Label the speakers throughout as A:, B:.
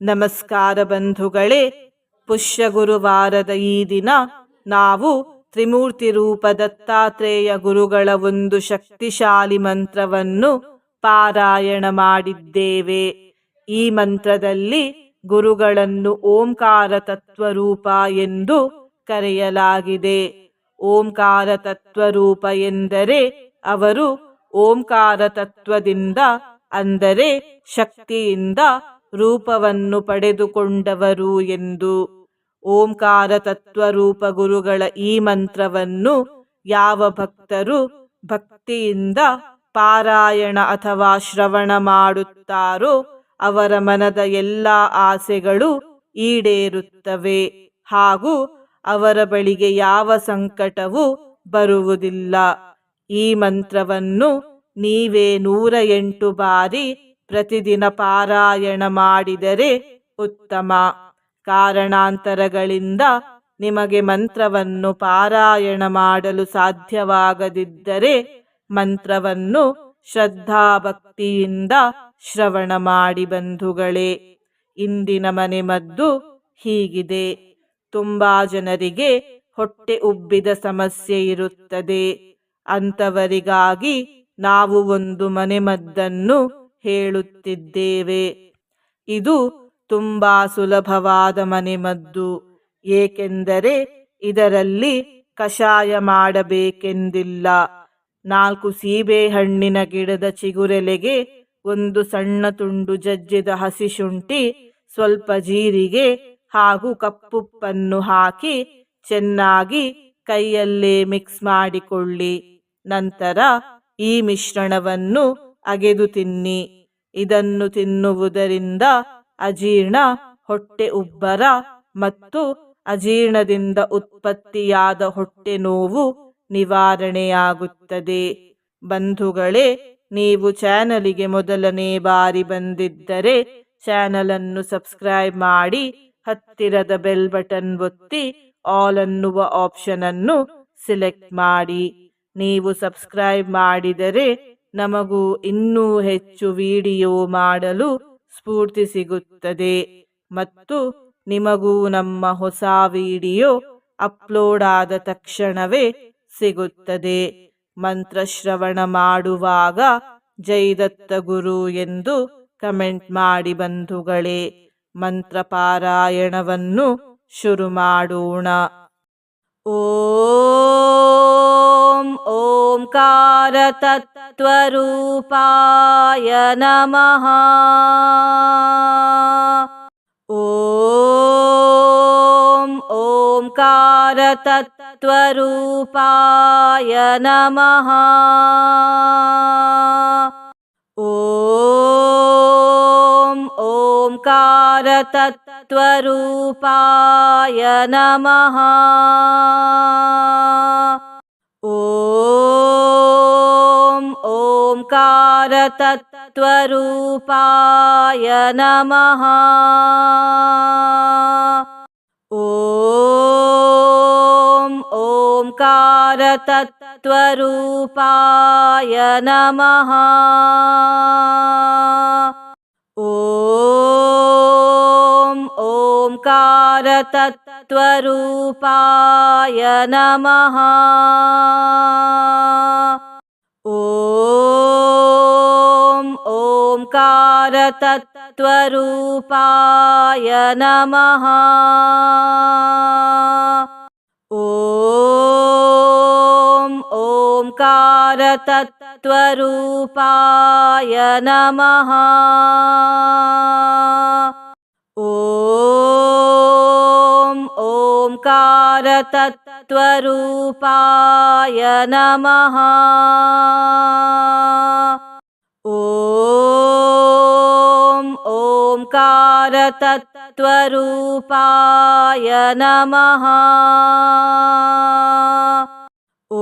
A: ನಮಸ್ಕಾರ ಬಂಧುಗಳೇ ಪುಷ್ಯ ಗುರುವಾರದ ಈ ದಿನ ನಾವು ತ್ರಿಮೂರ್ತಿ ರೂಪ ದತ್ತಾತ್ರೇಯ ಗುರುಗಳ ಒಂದು ಶಕ್ತಿಶಾಲಿ ಮಂತ್ರವನ್ನು ಪಾರಾಯಣ ಮಾಡಿದ್ದೇವೆ. ಈ ಮಂತ್ರದಲ್ಲಿ ಗುರುಗಳನ್ನು ಓಂಕಾರ ತತ್ವರೂಪ ಎಂದು ಕರೆಯಲಾಗಿದೆ. ಓಂಕಾರ ತತ್ವರೂಪ ಎಂದರೆ ಅವರು ಓಂಕಾರ ತತ್ವದಿಂದ ಅಂದರೆ ಶಕ್ತಿಯಿಂದ ರೂಪವನ್ನು ಪಡೆದುಕೊಂಡವರು ಎಂದು ಓಂಕಾರ ತತ್ವರೂಪ ಗುರುಗಳ ಈ ಮಂತ್ರವನ್ನು ಯಾವ ಭಕ್ತರು ಭಕ್ತಿಯಿಂದ ಪಾರಾಯಣ ಅಥವಾ ಶ್ರವಣ ಮಾಡುತ್ತಾರೋ ಅವರ ಮನದ ಎಲ್ಲ ಆಸೆಗಳು ಈಡೇರುತ್ತವೆ ಹಾಗೂ ಅವರ ಬಳಿಗೆ ಯಾವ ಸಂಕಟವೂ ಬರುವುದಿಲ್ಲ. ಈ ಮಂತ್ರವನ್ನು ನೀವೇ ನೂರ ಎಂಟು ಬಾರಿ ಪ್ರತಿದಿನ ಪಾರಾಯಣ ಮಾಡಿದರೆ ಉತ್ತಮ. ಕಾರಣಾಂತರಗಳಿಂದ ನಿಮಗೆ ಮಂತ್ರವನ್ನು ಪಾರಾಯಣ ಮಾಡಲು ಸಾಧ್ಯವಾಗದಿದ್ದರೆ ಮಂತ್ರವನ್ನು ಶ್ರದ್ಧಾಭಕ್ತಿಯಿಂದ ಶ್ರವಣ ಮಾಡಿ ಬಂಧುಗಳೇ, ಇಂದಿನ ಮನೆ ಮದ್ದು ಹೀಗಿದೆ. ತುಂಬಾ ಜನರಿಗೆ ಹೊಟ್ಟೆ ಉಬ್ಬಿದ ಸಮಸ್ಯೆ ಇರುತ್ತದೆ. ಅಂಥವರಿಗಾಗಿ ನಾವು ಒಂದು ಮನೆಮದ್ದನ್ನು ಹೇಳುತ್ತಿದ್ದೇವೆ. ಇದು ತುಂಬಾ ಸುಲಭವಾದ ಮನೆಮದ್ದು. ಏಕೆಂದರೆ ಇದರಲ್ಲಿ ಕಷಾಯ ಮಾಡಬೇಕೆಂದಿಲ್ಲ. ನಾಲ್ಕು ಸೀಬೆಹಣ್ಣಿನ ಗಿಡದ ಚಿಗುರೆಲೆಗೆ ಒಂದು ಸಣ್ಣ ತುಂಡು ಜಜ್ಜಿದ ಹಸಿ ಶುಂಠಿ, ಸ್ವಲ್ಪ ಜೀರಿಗೆ ಹಾಗೂ ಕಪ್ಪುಪ್ಪನ್ನು ಹಾಕಿ ಚೆನ್ನಾಗಿ ಕೈಯಲ್ಲೇ ಮಿಕ್ಸ್ ಮಾಡಿಕೊಳ್ಳಿ. ನಂತರ ಈ ಮಿಶ್ರಣವನ್ನು ಅಗೆದು ತಿನ್ನಿ. ಇದನ್ನು ತಿನ್ನುವುದರಿಂದ ಅಜೀರ್ಣ, ಹೊಟ್ಟೆ ಉಬ್ಬರ ಮತ್ತು ಅಜೀರ್ಣದಿಂದ ಉತ್ಪತ್ತಿಯಾದ ಹೊಟ್ಟೆ ನೋವು ನಿವಾರಣೆಯಾಗುತ್ತದೆ. ಬಂಧುಗಳೇ, ನೀವು ಚಾನಲಿಗೆ ಮೊದಲನೇ ಬಾರಿ ಬಂದಿದ್ದರೆ ಚಾನಲನ್ನು ಸಬ್ಸ್ಕ್ರೈಬ್ ಮಾಡಿ, ಹತ್ತಿರದ ಬೆಲ್ ಬಟನ್ ಒತ್ತಿ ಆಲ್ ಅನ್ನುವ ಆಪ್ಷನ್ ಅನ್ನು ಸೆಲೆಕ್ಟ್ ಮಾಡಿ. ನೀವು ಸಬ್ಸ್ಕ್ರೈಬ್ ಮಾಡಿದರೆ ನಮಗೂ ಇನ್ನೂ ಹೆಚ್ಚು ವಿಡಿಯೋ ಮಾಡಲು ಸ್ಫೂರ್ತಿ ಸಿಗುತ್ತದೆ. ಮತ್ತು ನಿಮಗೂ ನಮ್ಮ ಹೊಸ ವಿಡಿಯೋ ಅಪ್ಲೋಡ್ ಆದ ತಕ್ಷಣವೇ ಸಿಗುತ್ತದೆ. ಮಂತ್ರಶ್ರವಣ ಮಾಡುವಾಗ ಜೈದತ್ತ ಗುರು ಎಂದು ಕಮೆಂಟ್ ಮಾಡಿ ಬಂಧುಗಳೇ, ಮಂತ್ರ ಪಾರಾಯಣವನ್ನು ಶುರು ಮಾಡೋಣ. ಓಂ ॐकार तत्तत्त्वरूपाय नमः। ॐ ॐकार तत्तत्त्वरूपाय नमः। ॐकार तत्त्वरूपाय नमः। ॐकार तत्त्वरूपाय नमः। ॐ ॐकार तत्त्वरूपाय नमः। ॐ ॐकार तत्तत्त्वरूपाय नमः। ॐ ॐकार तत्तत्त्वरूपाय नमः। ॐ ॐकार तत्तत्त्वरूपाय नमः। ओङ्कारतत्त्वरूपाय नमः। ॐ ओङ्कारतत्त्वरूपाय नमः। ॐ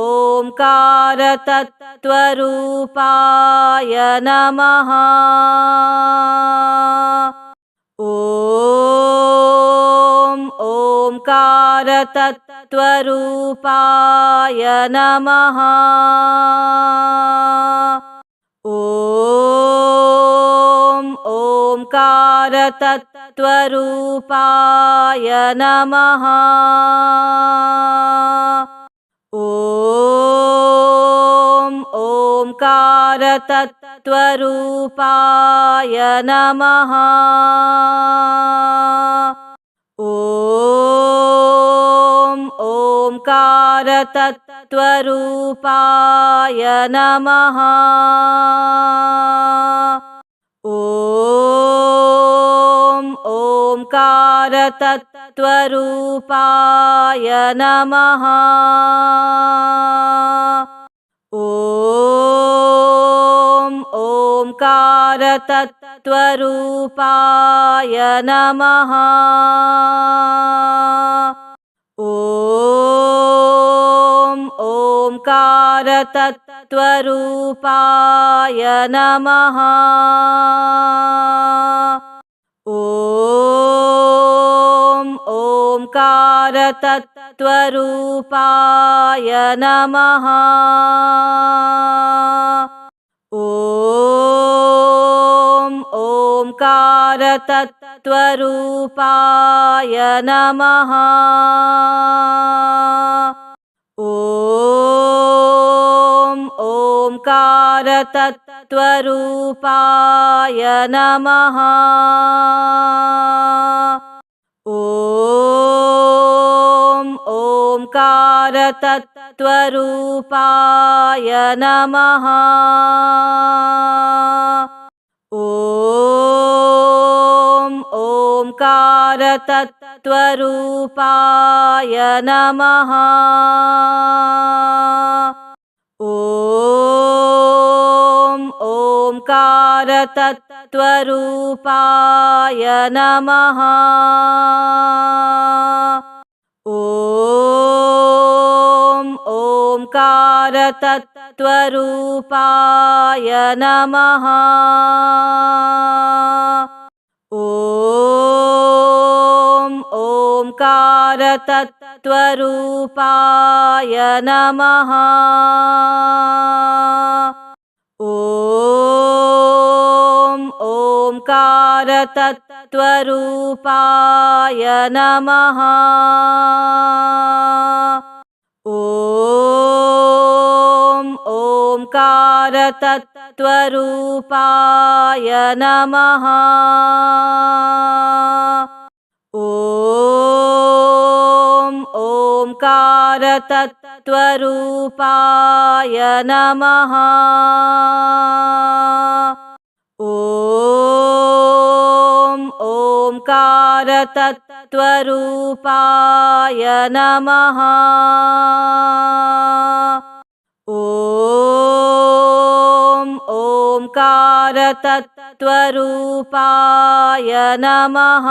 A: ओङ्कारतत्त्वरूपाय नमः। ॐकार तत्त्वरूपाय नमः। ॐकार तत्त्वरूपाय नमः। ॐ ॐकार तत् ओङ्कारतत्त्वरूपाय नमः। ॐ ओङ्कारतत्त्वरूपाय नमः। ॐ ओङ्कारतत्त्वरूपाय नमः। ॐ ओङ्कारतत्त्वरूपाय नमः। ॐ ओङ्कारतत्त्वरूपाय नमः। ॐ ओङ्कारतत्त्वरूपाय नमः ॐ ओङ्कारतत्त्वरूपाय नमः। ॐ ओङ्कारतत्त्वरूपाय नमः। ॐ ओङ्कारतत्त्वरूपाय नमः। ॐ ओङ्कारतत्त्वरूपाय नमः। ॐ ओङ्कारतत्त्वरूपाय नमः। ॐ ओङ्कारतत्त्वरूपाय नमः। ॐ ओङ्कारतत्त्वरूपाय नमः। ॐ ओङ्कारतत्त्वरूपाय नमः ॐ ओङ्कारतत्त्वरूपाय नमः। ॐ ओङ्कारतत्त्वरूपाय नमः। ॐ ओङ्कारतत्त्वरूपाय नमः। ॐ ओङ्कारतत्त्वरूपाय नमः।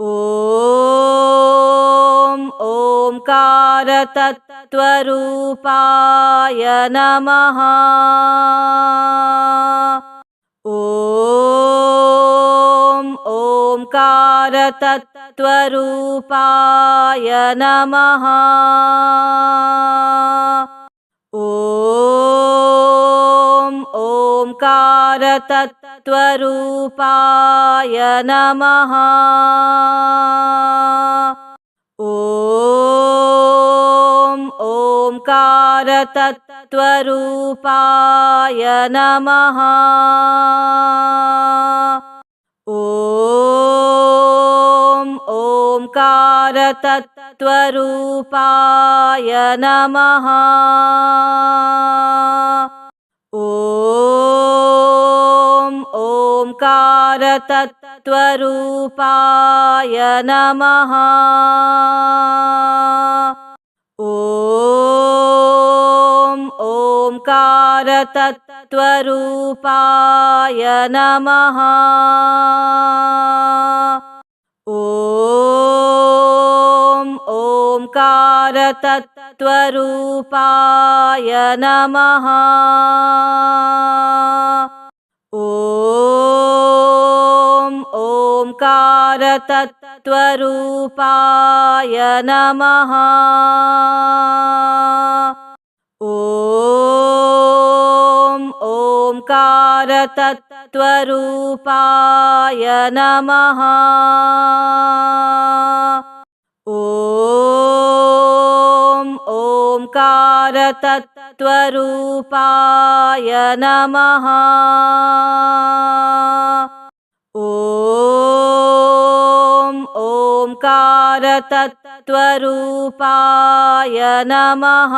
A: ॐ ओङ्कारतत्त्वरूपाय नमः। ॐ ओङ्कारतत्त्वरूपाय नमः। ॐ ओङ्कारतत्त्वरूपाय नमः। ॐ ओङ्कारतत्त्वरूपाय नमः ॐ ओङ्कारतत्त्वरूपाय नमः। ॐ ओङ्कारतत्त्वरूपाय नमः। ॐ ओङ्कारतत्त्वरूपाय नमः। ॐ ओङ्कारतत्त्वरूपाय नमः। ॐ ओङ्कारतत्त्वरूपाय नमः ओङ्कारतत्त्वरूपाय नमः। ॐ ओङ्कारतत्त्वरूपाय नमः। ॐ ओङ्कारतत्त्वरूपाय नमः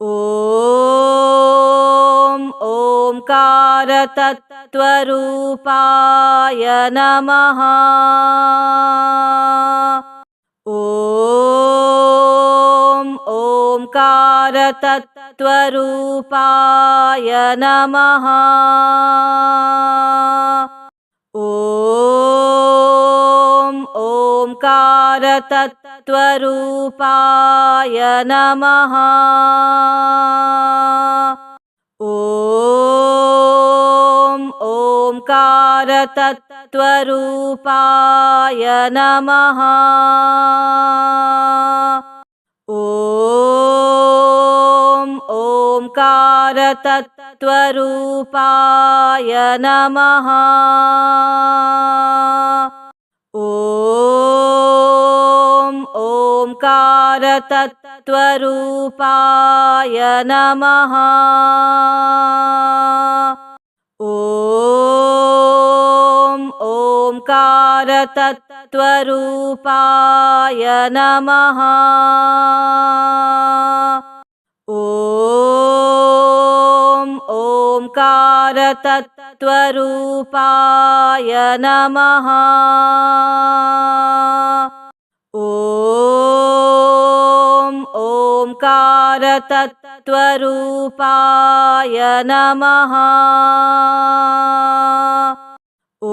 A: ॐ ओङ्कारतत्त्वरूपाय नमः। ॐ ओङ्कारतत्त्वरूपाय नमः। ॐ ओङ्कारतत्त्वरूपाय नमः। ॐ ओङ्कारतत्त्वरूपाय नमः। ॐ ओङ्कारतत्त्वरूपाय नमः ओङ्कारतत्त्वरूपाय नमः। ॐ ओङ्कारतत्त्वरूपाय नमः। ॐ ओङ्कारतत्त्वरूपाय नमः ॐ ओङ्कारतत्त्वरूपाय नमः। ॐ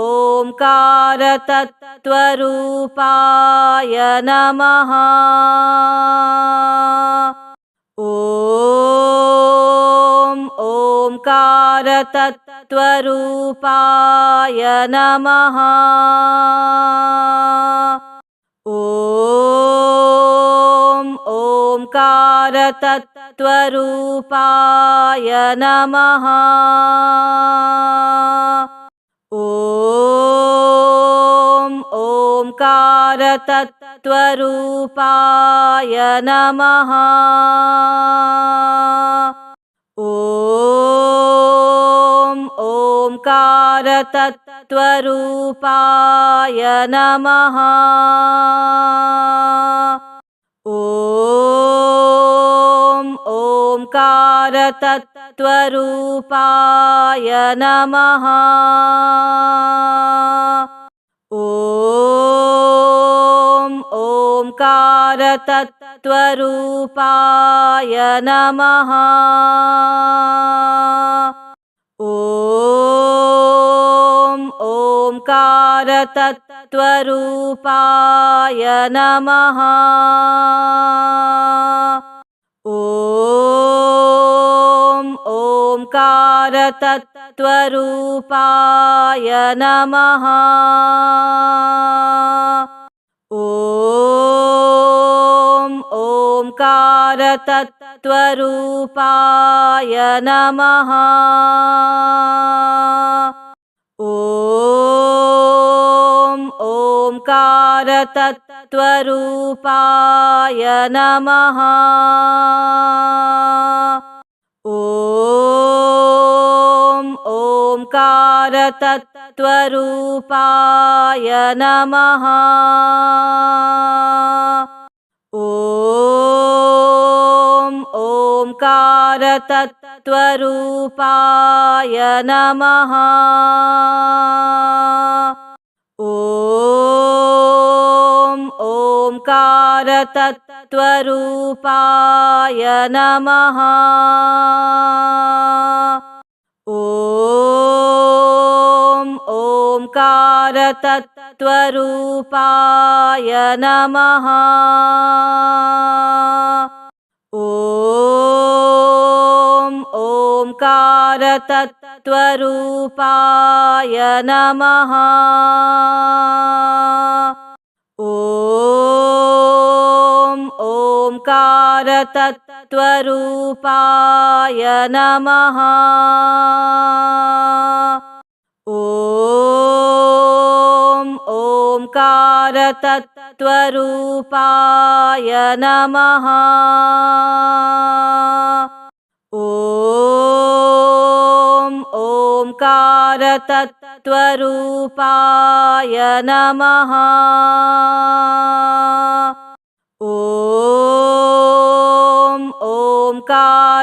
A: ओङ्कारतत्त्वरूपाय नमः। ॐ ओङ्कारतत्त्वरूपाय नमः। ॐ ओङ्कारतत्त्वरूपाय नमः। ॐ ओङ्कारतत्त्वरूपाय नमः। ॐ ओङ्कारतत्त्वरूपाय नमः। ॐ ओङ्कारतत्त्वरूपाय नमः। ॐ ओङ्कारतत्त्वरूपाय नमः ओङ्कारतत्त्वरूपाय नमः। ॐ ओङ्कारतत्त्वरूपाय नमः। ॐ ओङ्कारतत्त्वरूपाय नमः। ॐ ओङ्कारतत्त्वरूपाय नमः। ॐ ओङ्कारतत्त्वरूपाय नमः। ॐ ओङ्कारतत्त्वरूपाय नमः ओङ्कारतत्त्वरूपाय नमः। ॐ ओङ्कारतत्त्वरूपाय नमः। ॐ ओङ्कारतत्त्वरूपाय नमः ओङ्कारतत्त्वरूपाय नमः। ॐ ओङ्कारतत्त्वरूपाय नमः। ॐ ओङ्कारतत्त्वरूपाय नमः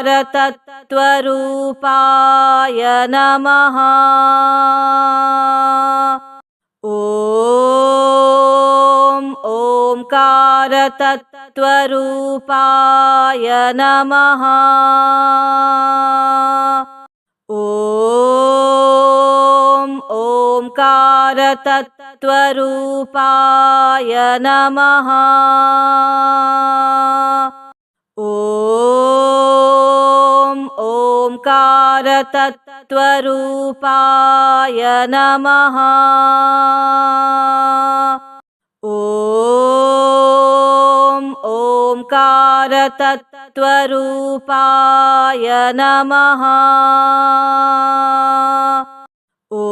A: ओङ्कारतत्त्वरूपाय नमः। ॐ ओङ्कारतत्त्वरूपाय नमः। ॐ ओङ्कारतत्त्वरूपाय नमः। ॐ ओङ्कारतत्त्वरूपाय नमः। ॐ ओङ्कारतत्त्वरूपाय नमः। ॐ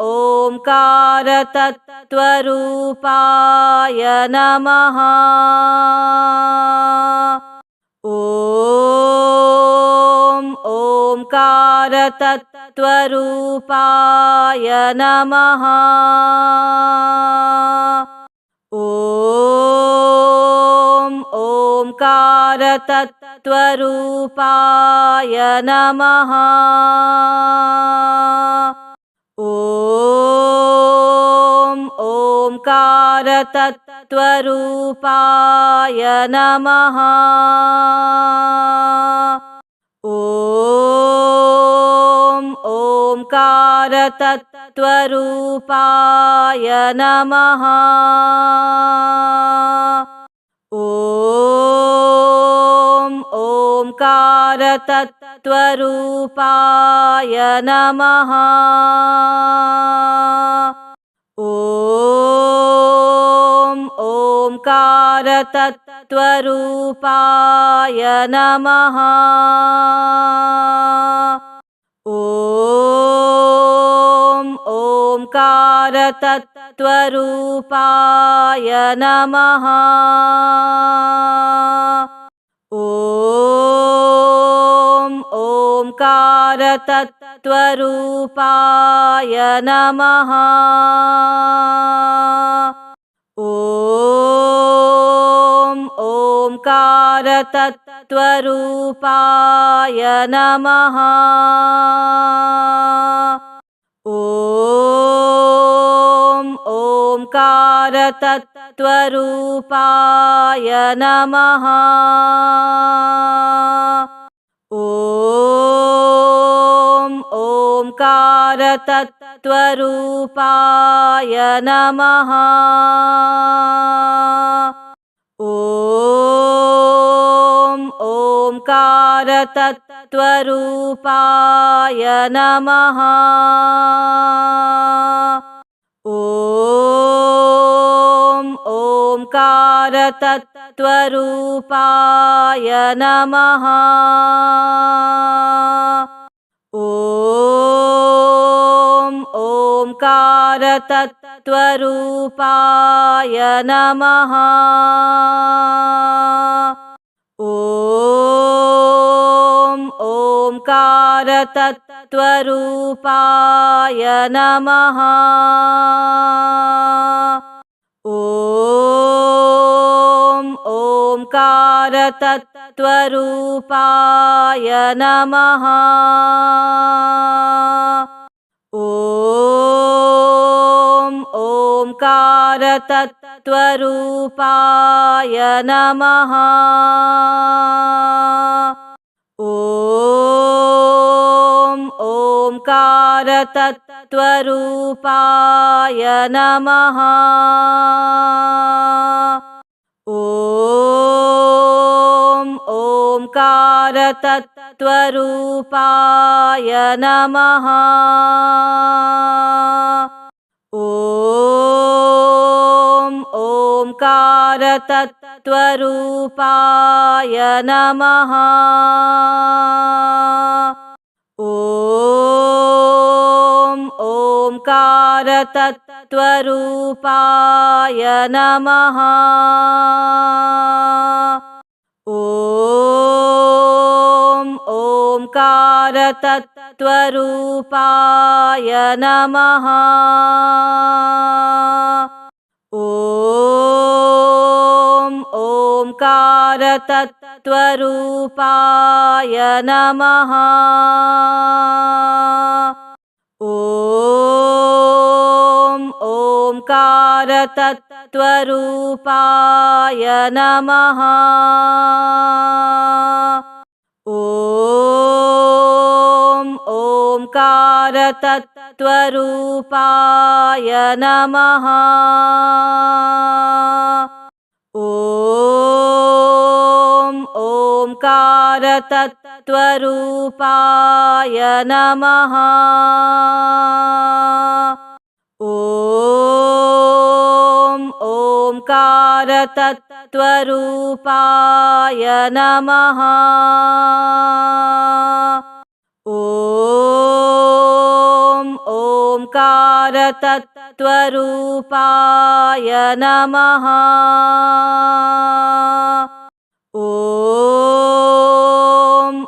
A: ओङ्कारतत्त्वरूपाय नमः ॐ ओङ्कारतत्त्वरूपाय नमः। ॐ ओङ्कारतत्त्वरूपाय नमः। ॐ ओङ्कारतत्त्वरूपाय नमः। ॐ ओङ्कारतत्त्वरूपाय नमः। ॐ ओङ्कारतत्त्वरूपाय नमः। ॐ ओङ्कारतत्त्वरूपाय नमः। ॐ ओङ्कारतत्त्वरूपाय नमः। ॐ ओङ्कारतत्त्वरूपाय नमः ॐ ओङ्कारतत्त्वरूपाय नमः। ॐ ओङ्कारतत्त्वरूपाय नमः। ॐ ओङ्कारतत्त्वरूपाय नमः। ॐ ओङ्कारतत्त्वरूपाय नमः। ॐ ओङ्कारतत्त्वरूपाय नमः। ॐ ओङ्कारतत्त्वरूपाय नमः। ॐ ओङ्कारतत्त्वरूपाय नमः। ॐ ओङ्कारतत्त्वरूपाय नमः ॐ ओङ्कारतत्त्वरूपाय नमः। ॐ ओङ्कारतत्त्वरूपाय नमः। ॐ रूपाय नमः। ॐकार तत्त्वरूपाय नमः। ॐकार तत्त्वरूपाय नमः। ॐ ॐकार तत्तत्त्वरूपाय नमः। ॐ ॐकार तत्तत्त्वरूपाय नमः। ॐकार तत्त्वरूपाय नमः। ॐकार तत्तत्त्वरूपाय नमः। ॐकार तत्त्वरूपाय नमः। ॐकार तत्त्वरूपाय नमः। ॐ ॐकार तत्त्वरूपाय नमः। ॐ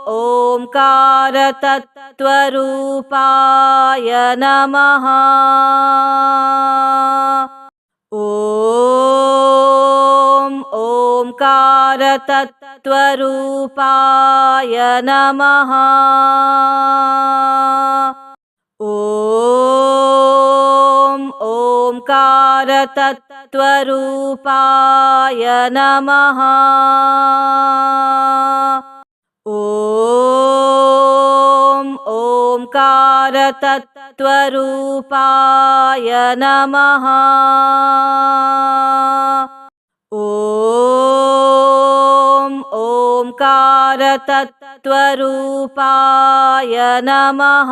A: ॐकार तत्त्वरूपाय नमः। ॐ तत्तत्त्वरूपाय नमः। ॐ ॐकारतत्त्वरूपाय नमः। ॐ ॐकार त्वरूपाय नमः। ॐकार तत्त्वरूपाय नमः।